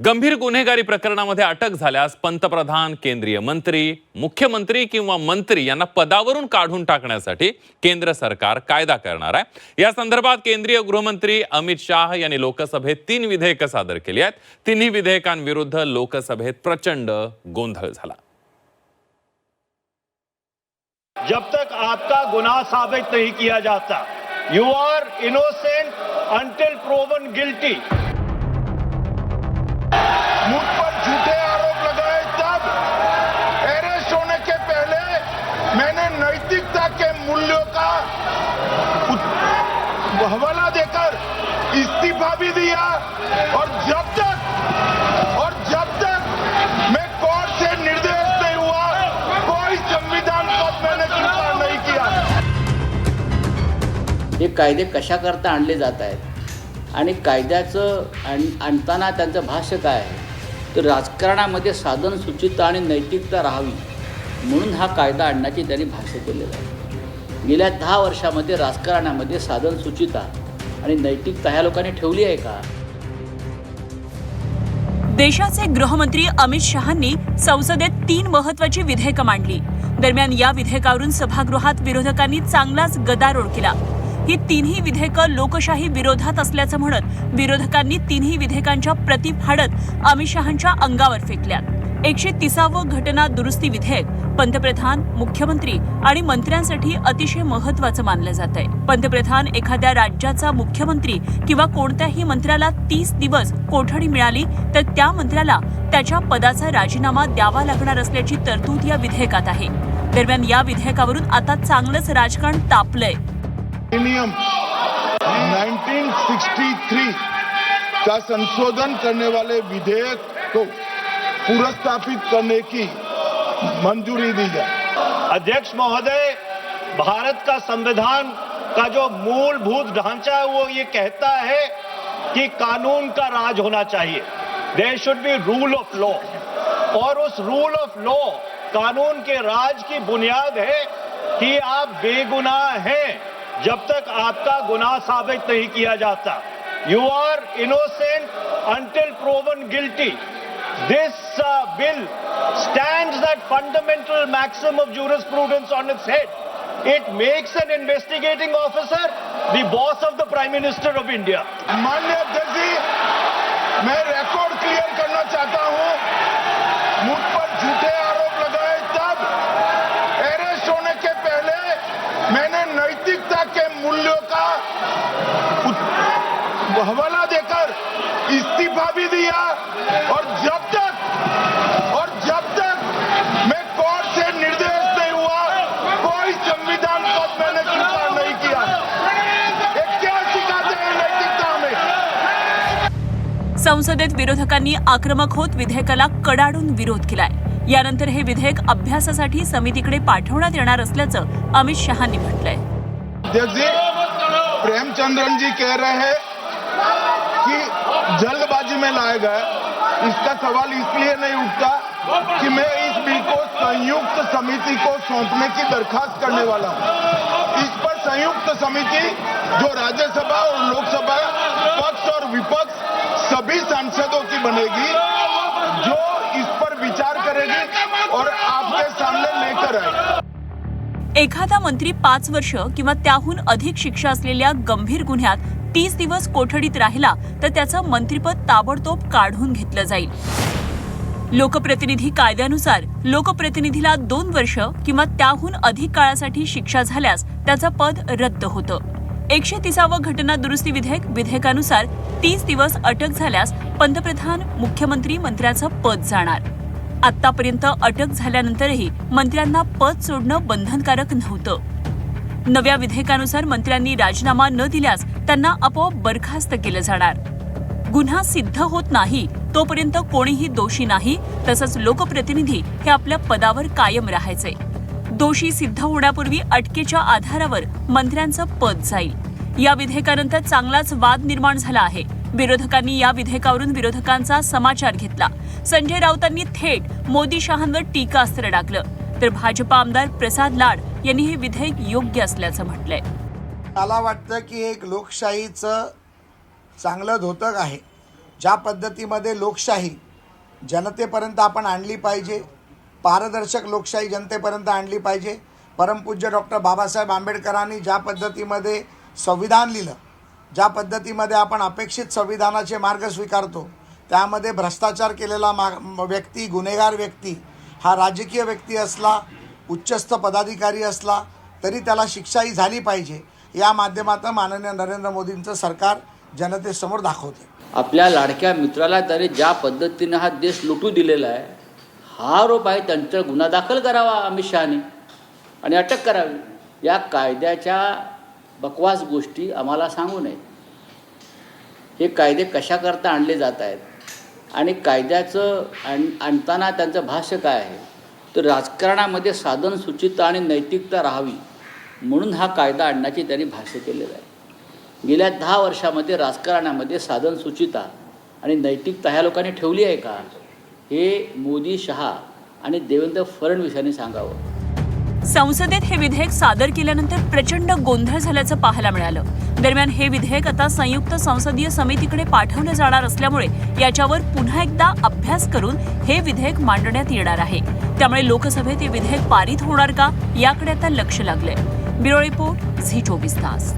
गंभीर गुन्हेगारी प्रकरणामध्ये अटक झाल्यास पंतप्रधान केंद्रीय मंत्री मुख्यमंत्री किंवा मंत्री यांना पदावरून काढून टाकण्यासाठी केंद्र सरकार कायदा करणार आहे. या संदर्भात केंद्रीय गृहमंत्री अमित शाह यांनी लोकसभेत तीन विधेयकं सादर केली आहेत. तिन्ही विधेयकांविरुद्ध लोकसभेत प्रचंड गोंधळ झाला. जब तक आपका गुनाह साबित नहीं किया जाता you are innocent until proven guilty नैतिकता के मूल्यों का? हवाला देकर इस्तीफा भी दिया और जब तक और जब तक मैं कोर्ट से निर्देश नहीं हुआ कोई संविधान पद मैंने स्वीकार नहीं किया। हे कायदे कशाकरता आणले जात आहेत? आणि कायद्याचं आण आणताना त्यांचं भाष्य काय आहे? तर राजकारणामध्ये साधन सुचिता आणि नैतिकता राहावी. म्हणून हा कायदा आणण्याची त्यांनी भाष्य केलेलं आहे. गेल्या दहा वर्षामध्ये राजकारणामध्ये साधन सुचिता आणि नैतिकता ह्या लोकांनी ठेवली आहे का? देशाचे गृहमंत्री अमित शहांनी संसदेत तीन महत्वाची विधेयकं मांडली. दरम्यान या विधेयकावरून सभागृहात विरोधकांनी चांगलाच गदारोळ केला. ही तिन्ही विधेयकं लोकशाही विरोधात असल्याचं म्हणत विरोधकांनी तिन्ही विधेयकांच्या प्रती फाडत अमित शहांच्या अंगावर फेकल्यात. एकशे तिसावं घटना दुरुस्ती विधेयक पंतप्रधान मुख्यमंत्री आणि मंत्र्यांसाठी अतिशय महत्वाचं मानलं जात आहे. पंतप्रधान एखाद्या राज्याचा मुख्यमंत्री किंवा कोणत्याही मंत्र्याला तीस दिवस कोठडी मिळाली तर त्या मंत्र्याला त्याच्या पदाचा राजीनामा द्यावा लागणार असल्याची तरतूद या विधेयकात आहे. दरम्यान या विधेयकावरून आता चांगलंच राजकारण तापलंय. संशोधन करने वाले विधेयक को पुरस्तापित करने की मंजूरी दी जाए। अध्यक्ष महोदय, भारत का संविधान का जो मूलभूत ढांचा है, वो ये कहता है कि कानून का राज होना चाहिए। There should be rule of law और उस रूल ऑफ़ लॉ कानून के राज की बुनियाद है कि आप बेगुनाह हैं, जब तक आपका गुनाह साबित नहीं किया जाता। You are innocent until proven guilty This uh, bill stands that fundamental maxim of jurisprudence on its head. It makes an investigating officer the boss of the Prime Minister of India. मान्य अध्यक्ष जी मैं record clear करना चाहता हूँ मुझ पर झूठे आरोप लगाए तब अरेस्ट पहले मैंने नैतिकता के मूल्यों का उत- हवाला देकर इस्तीफा भी दिया। और जब तक और जब तक मैं कोर्ट से निर्देश नहीं हुआ कोई संविधान पद मैंने स्वीकार नहीं किया। क्या सिखाते हैं नैतिकता हमें संसदेत विरोधकांनी आक्रमक होत विधेयकाला कडाडून विरोध केलाय. यानंतर हे विधेयक अभ्यासासाठी समितीकडे पाठवण्यात येणार असल्याचं अमित शहांनी म्हटलंय. अध्यक्ष जी प्रेमचंद्रन जी कह रहे हैं जल्दबाजी में लाया गया इसका सवाल इसलिए नहीं उठता कि मैं इस बिल को संयुक्त समिति को सौंपने की दरखास्त करने वाला हूँ। इस पर संयुक्त समिति, जो राज्यसभा और लोकसभा पक्ष और विपक्ष, सभी सांसदों की बनेगी, जो इस पर विचार करेगी और आपके सामने लेकर आएगी। एखादा मंत्री पाच वर्ष किंवा त्याहून अधिक शिक्षा असलेल्या गंभीर गुन्ह्यात तीस दिवस कोठडीत राहिला तर त्याचं मंत्रिपद ताबडतोब काढून घेतलं जाईल. लोकप्रतिनिधी कायद्यानुसार लोकप्रतिनिधीला दोन वर्ष किंवा त्याहून अधिक काळासाठी शिक्षा झाल्यास त्याचं पद रद्द होतं. एकशे तिसावं घटना दुरुस्ती विधेयक विधेयकानुसार तीस दिवस अटक झाल्यास पंतप्रधान मुख्यमंत्री मंत्र्याचं पद जाणार. आतापर्यंत अटक झाल्यानंतरही मंत्र्यांना पद सोडणं बंधनकारक नव्हतं. नव्या विधेयकानुसार मंत्र्यांनी राजीनामा न दिल्यास त्यांना आपोआप बरखास्त केलं जाणार. गुन्हा सिद्ध होत नाही तोपर्यंत कोणीही दोषी नाही तसंच लोकप्रतिनिधी हे आपल्या पदावर कायम राहायचे. दोषी सिद्ध होण्यापूर्वी अटकेच्या आधारावर मंत्र्यांचं पद जाईल. या विधेयकानंतर चांगलाच वाद निर्माण झाला आहे. विरोधकांनी या विधेयकावरून विरोधकांचा समाचार घेतला. संजय राऊतांनी थेट मोदी शहांवर टीकास्त्र टाकलं. तर भाजपा आमदार प्रसाद लाड यांनी हे विधेयक योग्य असल्याचं म्हटलंय. मला वाटतं की एक लोकशाहीचं चांगलं धोतक आहे. ज्या पद्धतीमध्ये लोकशाही जनतेपर्यंत आपण आणली पाहिजे पारदर्शक लोकशाही जनतेपर्यंत आणली पाहिजे परमपूज्य डॉक्टर बाबासाहेब आंबेडकरांनी ज्या पद्धतीमध्ये संविधान लिहिलं ज्या पद्धतीमध्ये आपण अपेक्षित संविधानाचे मार्ग स्वीकारतो त्यामध्ये भ्रष्टाचार केलेला मा व्यक्ती गुन्हेगार व्यक्ती हा राजकीय व्यक्ती असला उच्चस्थ पदाधिकारी असला तरी त्याला शिक्षाही झाली पाहिजे. या माध्यमातून माननीय नरेंद्र मोदींचं सरकार जनतेसमोर दाखवते. आपल्या लाडक्या मित्राला तरी ज्या पद्धतीनं हा देश लुटू दिलेला आहे हा आरोप आहे त्यांचा गुन्हा दाखल करावा अमित शहाने आणि अटक करावी. या कायद्याच्या बकवास गोष्टी आम्हाला सांगू नये. हे कायदे कशाकरता आणले जात आहेत? आणि कायद्याचं आण आणताना त्यांचं भाष्य काय आहे? तर राजकारणामध्ये साधन सुचिता आणि नैतिकता राहावी म्हणून हा कायदा आणण्याची त्यांनी भाष्य केलेलं आहे. गेल्या दहा वर्षामध्ये राजकारणामध्ये साधन सुचिता आणि नैतिकता ह्या लोकांनी ठेवली आहे का? हे मोदी शहा आणि देवेंद्र फडणवीस यांनी सांगावं. संसदेत हे विधेयक सादर केल्यानंतर प्रचंड गोंधळ झाल्याचं पाहायला मिळालं. दरम्यान हे विधेयक आता संयुक्त संसदीय समितीकडे पाठवलं जाणार असल्यामुळे याच्यावर पुन्हा एकदा अभ्यास करून हे विधेयक मांडण्यात येणार आहे. त्यामुळे लोकसभेत हे विधेयक पारित होणार का? याकडे आता लक्ष लागलंय. ब्युरो रिपोर्ट झी चोवीस तास.